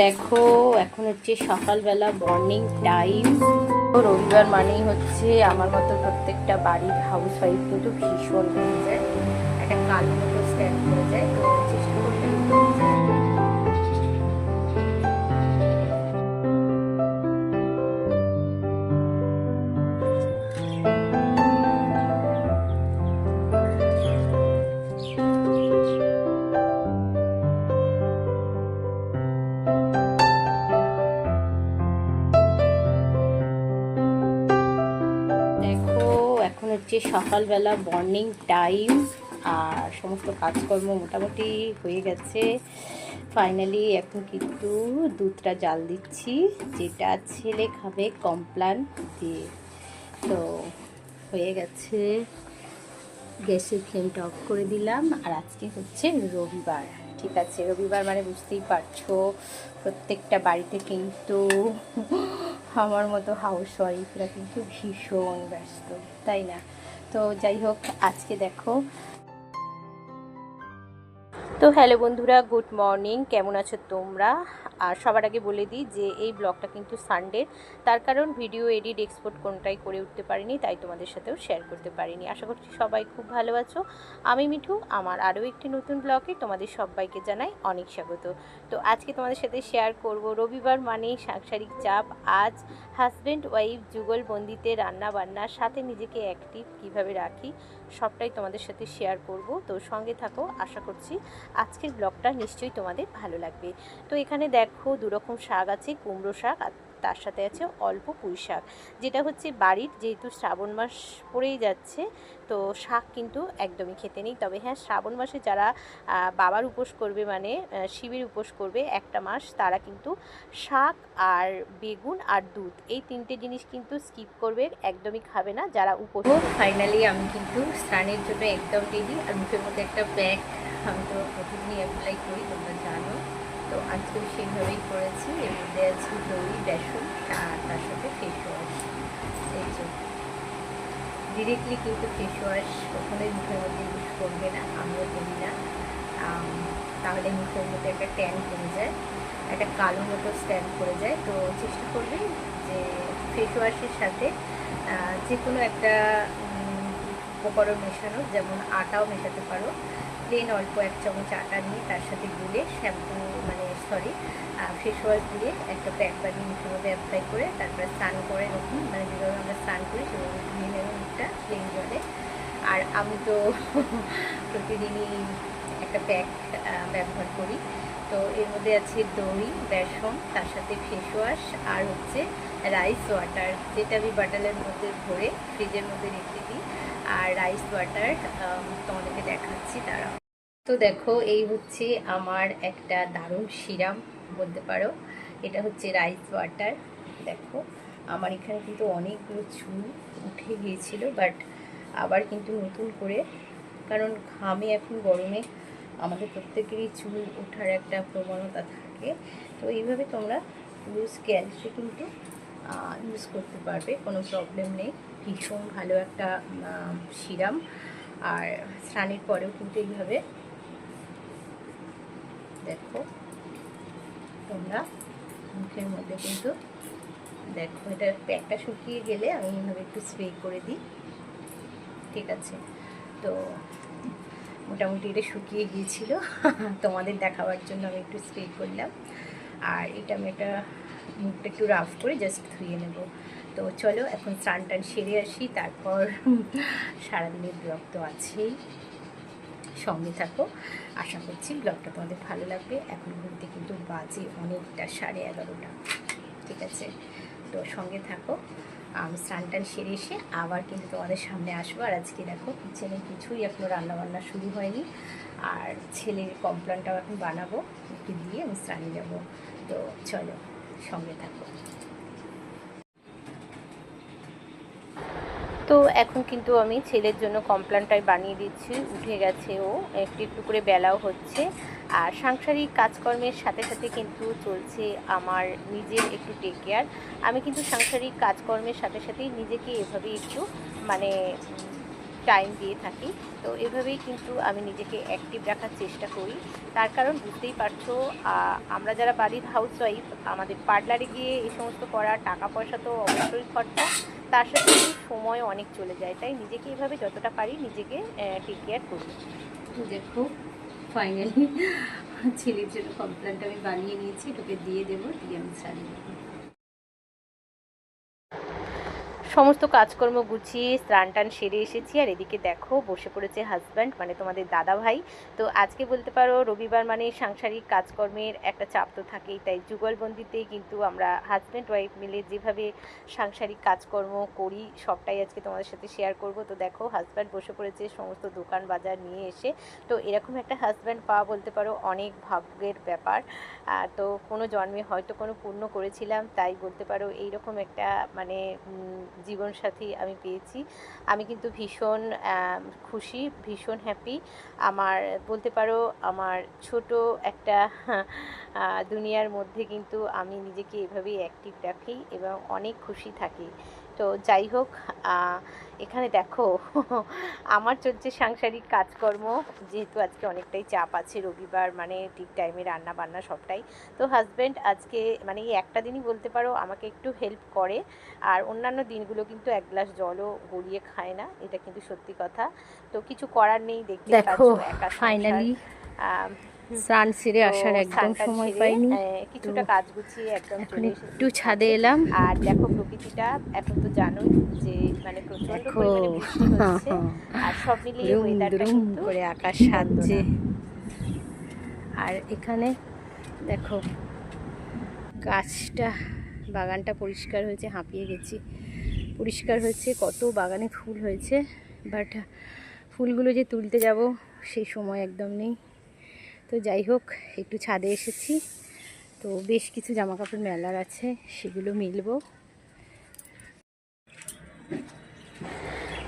দেখো, এখন হচ্ছে সকালবেলা মর্নিং টাইম রবিবার মানেই হচ্ছে আমার মতো প্রত্যেকটা বাড়ির হাউস ওয়াইফ কিন্তু ভীষণ হয়ে যায়। একটা কালো সকালবেলা মর্নিং টাইম আর সমস্ত কাজকর্ম মোটামুটি হয়ে গেছে। ফাইনালি এখন কিন্তু দুধটা জাল দিচ্ছি, যেটা ছেলে খাবে কমপ্লান দিয়ে। তো হয়ে গেছে, গ্যাসের ফ্লেমটা অফ করে দিলাম। আর আজকে হচ্ছে রবিবার, ঠিক আছে? রবিবার মানে বুঝতেই পারছ, প্রত্যেকটা বাড়িতে কিন্তু আমার মতো হাউস ওয়াইফরা কিন্তু ভীষণ ব্যস্ত, তাই না? তো যাই হোক আজকে দেখো তো হ্যালো বন্ধুরা, গুড মর্নিং। কেমন আছো তোমরা? আর সবার আগে বলে দিই যে এই ব্লগটা কিন্তু সানডে তার কারণ ভিডিও এডিট এক্সপোর্ট কোনটাই করে উঠতে পারিনি, তাই তোমাদের সাথেও শেয়ার করতে পারিনি। আশা করছি সবাই খুব ভালো আছো। আমি মিঠু, আমার আরও একটি নতুন ব্লগে তোমাদের সবাইকে জানাই অনেক স্বাগত। তো আজকে তোমাদের সাথে শেয়ার করব রবিবার মানেই সাংসারিক চাপ। আজ হাজব্যান্ড ওয়াইফ যুগলবন্দিতে রান্না বান্নার সাথে নিজেকে অ্যাক্টিভ কীভাবে রাখি সবটাই তোমাদের সাথে শেয়ার করব। তো সঙ্গে থাকো, আশা করছি আজকের ব্লগটা নিশ্চয়ই তোমাদের ভালো লাগবে। তো এখানে দেখো দুরকম শাক আছে, কুমড়ো শাক আর তার সাথে আছে অল্প পুঁই শাক। যেটা হচ্ছে বাড়ির যেহেতু শ্রাবণ মাস পড়েই যাচ্ছে, তো শাক কিন্তু একদমই খেতে নেই। তবে হ্যাঁ শ্রাবণ মাসে যারা বাবার উপোস করবে মানে শিবের উপোস করবে একটা মাস, তারা কিন্তু শাক আর বেগুন আর দুধ, এই তিনটে জিনিস কিন্তু স্কিপ করবে, একদমই খাবে না যারা উপোস ফাইনালি আমি কিন্তু স্নানের জন্য একদম রেডি আর মুখের মধ্যে একটা ব্যাগ আমি তো প্রতিদিনই অ্যাপ্লাই করি, তোমরা জানো। তো আজকেও সেইভাবেই করেছি, এর মধ্যে আছে দই, বেসন, আর তার সাথে ফেস ওয়াশ এই যে। ডিরেক্টলি কিন্তু ফেস ওয়াশ কখনোই মুখের মধ্যে ইউজ করবে না, আমিও করি না। তাহলে মুখের মধ্যে একটা ট্যান কমে যায়, একটা কালো মতো স্ট্যান্ড করে যায়। তো চেষ্টা করবে যে ফেস ওয়াশের সাথে যে কোনো একটা উপকরণ মেশানো যেমন আটাও মেশাতে পারো। প্লেন অল্প এক চামচ আটা নিয়ে তার সাথে গুলে শ্যাম্পু মানে সরি ফেস ওয়াশ দিয়ে একটা প্যাক বানিয়ে মধ্যে অ্যাপ্লাই করে। তারপরে স্নান করে এরকম মানে যেভাবে আমরা স্নান করি সেভাবে ধুয়ে নেবে মুখটা প্লেন জলে। আর আমি তো প্রতিদিনই একটা প্যাক ব্যবহার করি। তো এর মধ্যে আছে দই, বেসন, তার সাথে ফেস ওয়াশ আর হচ্ছে রাইস ওয়াটার যেটা আমি বাটালের মধ্যে ভরে ফ্রিজের মধ্যে রেখে দিই। আর রাইস ওয়াটার তোমাদেরকে দেখাচ্ছি তারা। তো দেখো, এই হচ্ছে আমার একটা দারুণ সিরাম, বলতে পারো। এটা হচ্ছে রাইস ওয়াটার দেখো। আমার এখানে কিন্তু অনেকগুলো চুল উঠে গিয়েছিল বাট আবার কিন্তু নতুন করে, কারণ ঘামে এখন গরমে আমাদের প্রত্যেকেরই চুল ওঠার একটা প্রবণতা থাকে। তো এইভাবে তোমরা লুজ ক্যালসে কিন্তু ইউজ করতে পারবে, কোনো প্রবলেম নেই। ভীষণ ভালো একটা সিরাম। আর স্নানের পরেও কিন্তু এইভাবে দেখো, তোমরা মুখের মধ্যে কিন্তু দেখো, এটা প্যাকটা শুকিয়ে গেলে আমি এইভাবে একটু স্প্রে করে দিই। ঠিক আছে? তো মোটামুটি এটা শুকিয়ে গিয়েছিল। তোমাদের দেখাবার জন্য আমি একটু স্প্রে করলাম। আর এটা আমি একটা মুখটা একটু রাফ করে জাস্ট ধুয়ে নেব। তো চলো এখন স্নান টান সেরে আসি, তারপর সারাদিনের ব্লগ তো আছেই। সঙ্গে থাকো। আশা করছি ব্লগটা তোমাদের ভালো লাগবে। এখন ঘুরতে কিন্তু বাজে অনেকটা, সাড়ে এগারোটা। ঠিক আছে? তো সঙ্গে থাকো। আমি স্নান টান সেরে এসে আবার কিন্তু তোমাদের সামনে আসব। আর আজকে দেখো কিচেনে কিছুই এখনও রান্নাবান্না শুরু হয়নি। আর ছেলের কমপ্লেনটাও এখন বানাবো। একটু দিয়ে আমি স্নানে যাব। তো চলো, সঙ্গে থাকো। তো এখন কিন্তু আমি ছেলের জন্য কমপ্লেনটাই বানিয়ে দিচ্ছি। উঠে গেছে ও, একটু একটু করে বেলাও হচ্ছে। আর সাংসারিক কাজকর্মের সাথে সাথে কিন্তু চলছে আমার নিজের একটু টেক কেয়ার আমি কিন্তু সাংসারিক কাজকর্মের সাথে সাথেই নিজেকে এভাবে একটু মানে টাইম দিয়ে থাকি। তো এভাবেই কিন্তু আমি নিজেকে অ্যাক্টিভ রাখার চেষ্টা করি। তার কারণ বুঝতেই পারছ আমরা যারা বাড়ির হাউসওয়াইফ আমাদের পার্লারে গিয়ে এই সমস্ত করা টাকা পয়সা তো অবশ্যই খরচা। তার সাথে সময় অনেক চলে যায়। তাই নিজেকে এভাবে যতটা পারি নিজেকে টেক কেয়ার করি। দেখো ফাইনালি ছেলের জন্য কমপ্লেনটা আমি বানিয়ে নিয়েছি তোকে দিয়ে দেবো, দিয়ে আমি চালিয়ে দেবো সমস্ত কাজকর্ম গুছিয়ে, স্নান টান সেরে এসেছি। আর এদিকে দেখো, বসে পড়েছে হাজব্যান্ড মানে তোমাদের দাদা ভাই তো আজকে বলতে পারো, রবিবার মানে সাংসারিক কাজকর্মের একটা চাপ তো থাকেই। তাই যুগলবন্দিতে কিন্তু আমরা হাজব্যান্ড ওয়াইফ মিলে যেভাবে সাংসারিক কাজকর্ম করি, সবটাই আজকে তোমাদের সাথে শেয়ার করব। তো দেখো হাজব্যান্ড বসে পড়েছে, সমস্ত দোকান বাজার নিয়ে এসে। তো এরকম একটা হাজব্যান্ড পাওয়া বলতে পারো, অনেক ভাগ্যের ব্যাপার। তো কোনো জন্মে হয়তো কোনো পূর্ণ করেছিলাম, তাই বলতে পারো, এইরকম একটা মানে জীবনসাথী আমি পেয়েছি। আমি কিন্তু ভীষণ খুশি, ভীষণ হ্যাপি আমার, বলতে পারো, আমার ছোট একটা দুনিয়ার মধ্যে কিন্তু আমি নিজেকে এভাবেই অ্যাক্টিভ রাখি এবং অনেক খুশি থাকি। তো যাই হোক এখানে দেখো আমার চলছে সাংসারিক কাজকর্ম। যেহেতু আজকে অনেকটাই চাপ আছে রবিবার মানে ঠিক টাইমে রান্না বান্না সবটাই। তো হাজব্যান্ড আজকে মানে এই একটা দিনই বলতে পারো আমাকে একটু হেল্প করে। আর অন্যান্য দিনগুলো কিন্তু এক গ্লাস জলও গড়িয়ে খায় না এটা কিন্তু সত্যি কথা। তো কিছু করার নেই দেখতে দেখো একা ফাইনালি স্নান সেরে আসার একদম সময় পাইনি। কিছুটা কাজ গুছিয়ে একদম এখন একটু ছাদে এলাম। আর দেখো প্রকৃতিটা এখন তো জানোই যে মানে প্রচণ্ড পরিমাণে বৃষ্টি হচ্ছে। আর সব মিলিয়ে ওয়েদারটা কিন্তু করে আকাশ সাজছে। আর এখানে দেখো গাছটা বাগানটা পরিষ্কার হয়েছে হাঁপিয়ে গেছি। পরিষ্কার হয়েছে কত বাগানে ফুল হয়েছে বাট ফুলগুলো যে তুলতে যাব সেই সময় একদম নেই। তো যাই হোক, একটু ছাদে এসেছি। তো বেশ কিছু জামা কাপড় মেলার আছে, সেগুলো মিলবো।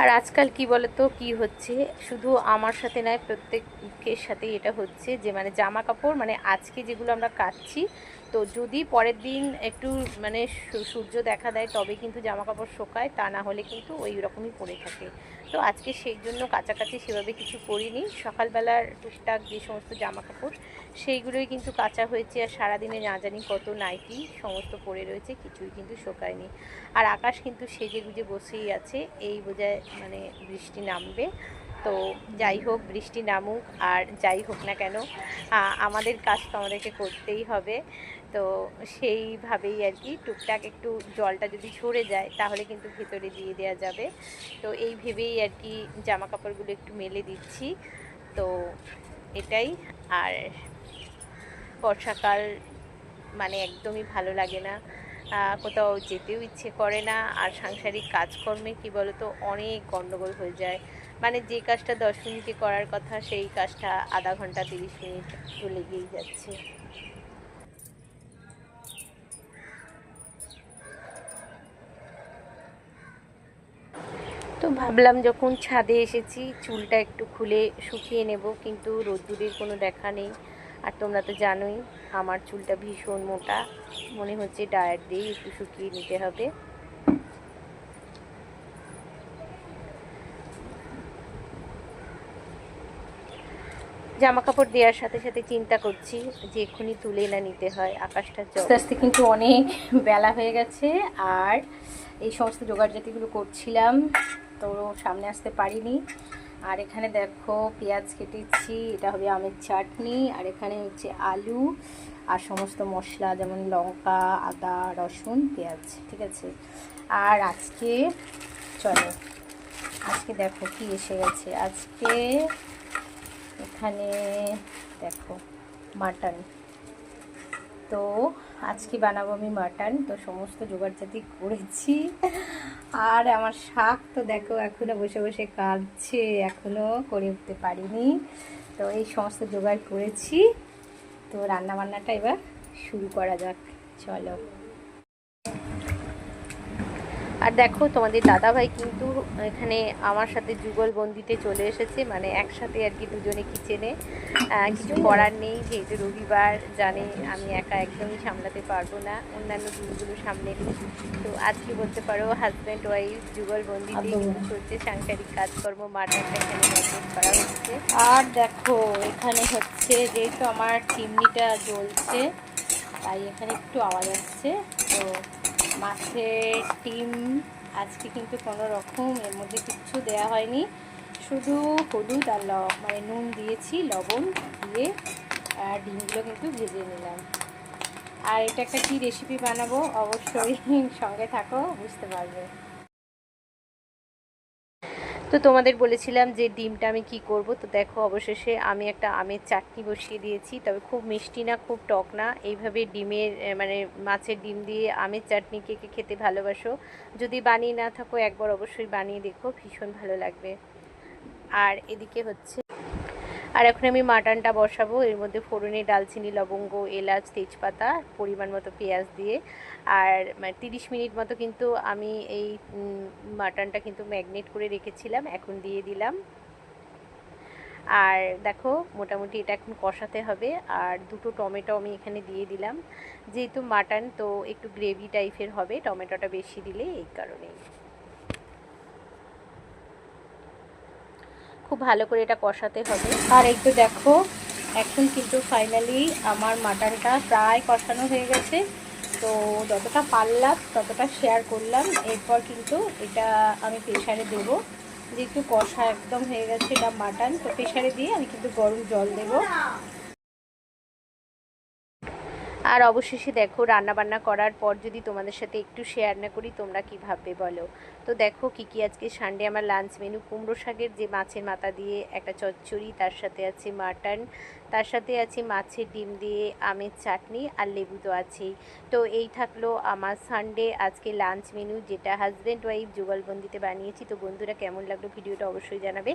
আর আজকাল কি বলতো, কি হচ্ছে? শুধু আমার সাথে নয়, প্রত্যেকের সাথে এটা হচ্ছে যে মানে জামা কাপড় মানে আজকে যেগুলো আমরা কাচ্ছি তো যদি পরের দিন একটু মানে সূর্য দেখা দেয় তবে কিন্তু জামা কাপড় শোকায়, তা না হলে কিন্তু ওই রকমই পড়ে থাকে। তো আজকে সেই জন্য কাছাকাছি সেভাবে কিছু করিনি। সকালবেলার টুকটাক যে সমস্ত জামা কাপড় সেইগুলোই কিন্তু কাঁচা হয়েছে আর সারাদিনে না জানি কত নাইটি সমস্ত পড়ে রয়েছে, কিছুই কিন্তু শোকায়নি। আর আকাশ কিন্তু সেজে গুজে বসেই আছে, এই বোঝায় মানে বৃষ্টি নামবে। তো যাই হোক, বৃষ্টি নামুক আর যাই হোক না কেন আমাদের কাজ তো আমাদেরকে করতেই হবে। তো সেইভাবেই আর কি টুকটাক একটু জলটা যদি সরে যায়, তাহলে কিন্তু ভেতরে দিয়ে দেওয়া যাবে। তো এই ভেবেই আর কি জামা কাপড়গুলো একটু মেলে দিচ্ছি। তো এটাই। আর বর্ষাকাল মানে একদমই ভালো লাগে না। কোথাও যেতেও ইচ্ছে করে না। আর সাংসারিক কাজকর্মে কি বলতো, অনেক গণ্ডগোল হয়ে যায়। মানে যে কাজটা দশ মিনিটে করার কথা, সেই কাজটা আধা ঘণ্টা তিরিশ মিনিট তো লেগেই যাচ্ছে। ভাবলাম যখন ছাদে এসেছি চুলটা একটু খুলে শুকিয়ে নেব, কিন্তু রোদ্দুরের কোনো দেখা নেই। আর তোমরা তো জানোই, আমার চুলটা ভীষণ মোটা। মনে হচ্ছে ডায়েট দিয়েই একটু শুকিয়ে নিতে হবে। জামা কাপড় দেওয়ার সাথে সাথে চিন্তা করছি যে এক্ষুনি তুলে না নিতে হয় আকাশটা আস্তে আস্তে কিন্তু অনেক বেলা হয়ে গেছে, আর এই সমস্ত জোগাড় জাতিগুলো করছিলাম। তো সামনে আসতে পারিনি। আর এখানে দেখো পেঁয়াজ কেটেছি, এটা হবে আমের চাটনি, আর এখানে হচ্ছে আলু, আর সমস্ত মশলা যেমন লঙ্কা, আদা, রসুন, পেঁয়াজ, ঠিক আছে? আর আজকে, চলো, আজকে দেখো কি এসে গেছে। আজকে এখানে দেখো মাটন। তো আজকে বানাবো আমি মাটন, তো সমস্ত জোগাড়জাতি করেছি। আর আমার শাক তো দেখো, এখনও বসে বসে কাঁদছে এখনও করে উঠতে পারিনি। তো এই সমস্ত জোগাড় করেছি। তো রান্না বান্নাটা এবার শুরু করা যাক, চলো। আর দেখো তোমাদের দাদাভাই কিন্তু এখানে আমার সাথে যুগলবন্দিতে চলে এসেছে মানে একসাথে আর কি দুজনে কিচেনে কিছু করার নেই যেহেতু রবিবার জানে আমি একা একদমই সামলাতে পারব না অন্যান্য দিনগুলো সামনে নিই। তো আজকে বলতে পারো হাজব্যান্ড ওয়াইফ যুগলবন্দিতে কিন্তু চলছে সাংসারিক কাজকর্ম মাটাটা এখানে ম্যানেজ করা হচ্ছে। আর দেখো এখানে হচ্ছে যেহেতু আমার চিমনিটা জ্বলছে তাই এখানে একটু আওয়াজ আসছে তো মাছের ডিম, আজকে কিন্তু কোনো রকম, এর মধ্যে কিচ্ছু দেয়া হয়নি। শুধু হলুদ আর মানে নুন দিয়েছি, লবণ দিয়ে, আর ডিমগুলো কিন্তু ভেজে নিলাম। আর এটা একটা কী রেসিপি বানাবো? অবশ্যই সঙ্গে থাকো, বুঝতে পারবে। তো তোমাদের বলেছিলাম যে ডিমটা আমি কি করব, তো দেখো অবশেষে আমি একটা আমের চাটনি বসিয়ে দিয়েছি, তবে খুব মিষ্টি না, খুব টক না। এইভাবে ডিমের মানে মাছের ডিম দিয়ে আমের চাটনি কে কে খেতে ভালোবাসো, যদি বানিয়ে না থাকো একবার অবশ্যই বানিয়ে দেখো, ভীষণ ভালো লাগবে। আর এদিকে হচ্ছে আর এখন আমি মাটনটা বসাবো। এর মধ্যে ফোড়নে ডালচিনি, লবঙ্গ, এলাচ, তেজপাতা, পরিমাণ মতো পেঁয়াজ দিয়ে। আর মানে তিরিশ মিনিট মতো কিন্তু আমি এই মাটনটা কিন্তু ম্যাগনেট করে রেখেছিলাম, এখন দিয়ে দিলাম। আর দেখো, মোটামুটি এটা এখন কষাতে হবে। আর দুটো টমেটো আমি এখানে দিয়ে দিলাম। যেহেতু মাটন, তো একটু গ্রেভি টাইপের হবে, টমেটোটা বেশি দিলে এই কারণেই। খুব ভালো করে এটা কষাতে হবে। আর একটু দেখো, এখন কিন্তু ফাইনালি আমার মাটনটা প্রায় কষানো হয়ে গেছে। তো যতটা পারলাম, ততটা শেয়ার করলাম। এরপর কিন্তু এটা আমি প্রেশারে দেব। যেহেতু কষা একদম হয়ে গেছে এটা মাটন, তো প্রেশারে দিয়ে আমি কিন্তু গরম জল দেবো। আর অবশেষে দেখো রান্না বান্না করার পর যদি তোমাদের সাথে একটু শেয়ার না করি, তোমরা কি ভাববে বলো? তো দেখো কি কি আজকে সানডে আমার লাঞ্চ মেনু কুমড়ো শাকের যে মাছের মাথা দিয়ে একটা চচ্চড়ি, তার সাথে আছে মাটন তার সাথে আছে মাছের ডিম দিয়ে আমের চাটনি আর লেবু তো আছেই। তো এই থাকল আমার সানডে আজকে লাঞ্চ মেনু যেটা হাজব্যান্ড ওয়াইফ যুগলবন্দিতে বানিয়েছি। তো বন্ধুরা, কেমন লাগল ভিডিওটা অবশ্যই জানাবে।